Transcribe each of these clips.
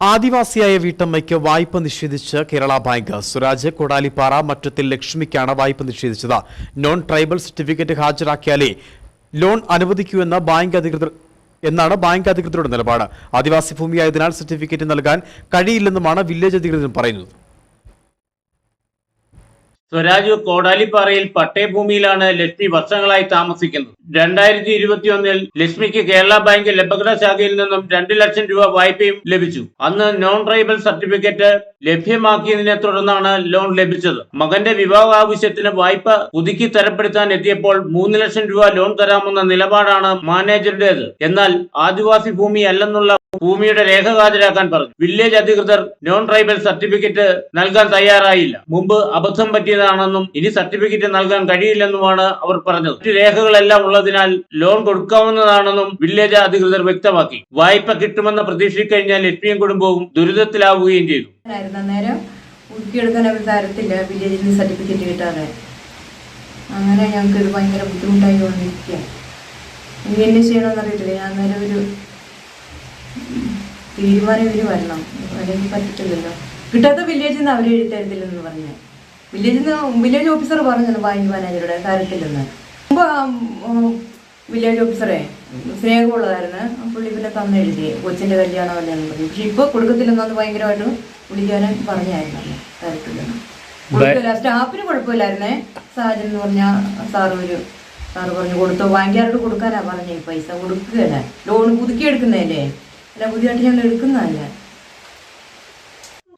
ആദിവാസിയായ വീട്ടമ്മയ്ക്ക് വായ്പ നിഷേധിച്ച് കേരള ബാങ്ക്. സുരാജ് കൊടാലിപ്പാറ മറ്റത്തിൽ ലക്ഷ്മിക്കാണ് വായ്പ നിഷേധിച്ചത്. നോൺ ട്രൈബൽ സർട്ടിഫിക്കറ്റ് ഹാജരാക്കിയാലേ ലോൺ അനുവദിക്കൂ ബാങ്ക് അധികൃതർ എന്നാണ് ബാങ്ക് അധികൃതരുടെ നിലപാട്. ആദിവാസി ഭൂമിയായതിനാൽ സർട്ടിഫിക്കറ്റ് നൽകാൻ കഴിയില്ലെന്നുമാണ് വില്ലേജ് അധികൃതരും പറയുന്നത്. സ്വരാജ് കോടാലിപ്പാറയിൽ പട്ടയഭൂമിയിലാണ് ലക്ഷ്മി വർഷങ്ങളായി താമസിക്കുന്നത്. രണ്ടായിരത്തി ഇരുപത്തിയൊന്നിൽ ലക്ഷ്മിക്ക് കേരള ബാങ്ക് ലബഗഡ ശാഖയിൽ നിന്നും രണ്ട് ലക്ഷം രൂപ വായ്പയും ലഭിച്ചു. അന്ന് നോൺ ട്രൈബൽ സർട്ടിഫിക്കറ്റ് ലഭ്യമാക്കിയതിനെ തുടർന്നാണ് ലോൺ ലഭിച്ചത്. മകന്റെ വിവാഹ ആവശ്യത്തിന് വായ്പ പുതുക്കി തരപ്പെടുത്താൻ എത്തിയപ്പോൾ മൂന്ന് ലക്ഷം രൂപ ലോൺ തരാമെന്ന നിലപാടാണ് മാനേജറുടേത് എന്നാൽ ആദിവാസി ഭൂമി അല്ലെന്നുള്ള ഭൂമിയുടെ രേഖ ഹാജരാക്കാൻ പറഞ്ഞു. വില്ലേജ് അധികൃതർ നോൺ ട്രൈബൽ സർട്ടിഫിക്കറ്റ് നൽകാൻ തയ്യാറായില്ല. മുമ്പ് അബദ്ധം പറ്റിയതാണെന്നും ഇനി സർട്ടിഫിക്കറ്റ് നൽകാൻ കഴിയില്ലെന്നുമാണ് അവർ പറഞ്ഞത്. മറ്റു രേഖകളെല്ലാം ഉള്ളതിനാൽ ലോൺ കൊടുക്കാവുന്നതാണെന്നും വില്ലേജ് അധികൃതർ വ്യക്തമാക്കി. വായ്പ കിട്ടുമെന്ന പ്രതീക്ഷിക്കഴിഞ്ഞാൽ ലക്ഷ്മിയും കുടുംബവും ദുരിതത്തിലാവുകയും ചെയ്തു. സർട്ടിഫിക്കറ്റ് കിട്ടാതെ. അങ്ങനെ ഞങ്ങൾക്ക് ഇത് ഭയങ്കര ബുദ്ധിമുട്ടായി കൊണ്ടിരിക്കുക ഇനി എന്നെ ചെയ്യണമെന്ന് അറിയത്തില്ല. ഞാൻ അന്നേരം ഒരു തീരുമാനം ഇവർ വരണം. അല്ലെങ്കിൽ പറ്റത്തില്ലല്ലോ. കിട്ടാത്ത വില്ലേജിൽ നിന്ന് തരത്തില്ലെന്ന് പറഞ്ഞു. വില്ലേജിൽ നിന്ന് വില്ലേജ് ഓഫീസർ പറഞ്ഞത് ബാങ്ക് മാനേജറുടെ കാര്യത്തിലെന്ന്. മുമ്പ് വില്ലേജ് ഓഫീസറെ സ്നേഹമുള്ളതായിരുന്നു. പുള്ളി പിന്നെ തന്നെഴുതി കൊച്ചിന്റെ കല്യാണം പറഞ്ഞു. പക്ഷെ ഇപ്പൊ കൊടുക്കത്തില്ലെന്നു ഭയങ്കരമായിട്ട് വിളിക്കാനും പറഞ്ഞായിരുന്നു കാര്യത്തിലെന്ന് കൊടുക്കില്ല സ്റ്റാഫിന് കുഴപ്പമില്ലായിരുന്നേ. സാജൻ എന്ന് പറഞ്ഞ സാറ് ഒരു സാറ് പറഞ്ഞു കൊടുത്തു. ബാങ്കുകാരോട് കൊടുക്കാനാ പറഞ്ഞേ. പൈസ കൊടുക്കുകയല്ല. ലോൺ പുതുക്കി എടുക്കുന്നതല്ലേ അല്ല പുതിയതായിട്ട് ഞങ്ങൾ എടുക്കുന്നതല്ല.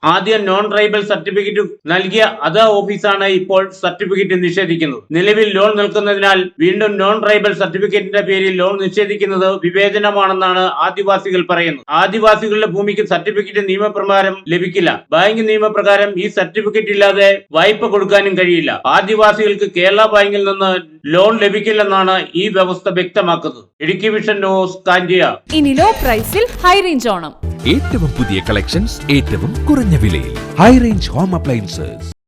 ആദ്യം നോൺ ട്രൈബൽ സർട്ടിഫിക്കറ്റ് നൽകിയ അതേ ഓഫീസാണ് ഇപ്പോൾ സർട്ടിഫിക്കറ്റ് നിഷേധിക്കുന്നത്. നിലവിൽ ലോൺ നൽകുന്നതിനാൽ വീണ്ടും നോൺ ട്രൈബൽ സർട്ടിഫിക്കറ്റിന്റെ പേരിൽ ലോൺ നിഷേധിക്കുന്നത് വിവേചനമാണെന്നാണ് ആദിവാസികൾ പറയുന്നത്. ആദിവാസികളുടെ ഭൂമിക്ക് സർട്ടിഫിക്കറ്റ് നിയമപ്രകാരം ലഭിക്കില്ല. ബാങ്ക് നിയമപ്രകാരം ഈ സർട്ടിഫിക്കറ്റ് ഇല്ലാതെ വായ്പ കൊടുക്കാനും കഴിയില്ല. ആദിവാസികൾക്ക് കേരള ബാങ്കിൽ നിന്ന് ലോൺ ലഭിക്കില്ലെന്നാണ് ഈ വ്യവസ്ഥ വ്യക്തമാക്കുന്നത്. Idukki vision news Kanchiya. ഇനി ലോ പ്രൈസിൽ ഹൈ റേഞ്ച് ഓണം. ഏറ്റവും പുതിയ കളക്ഷൻസ് ഏറ്റവും കുറഞ്ഞ വിലയിൽ. High range home appliances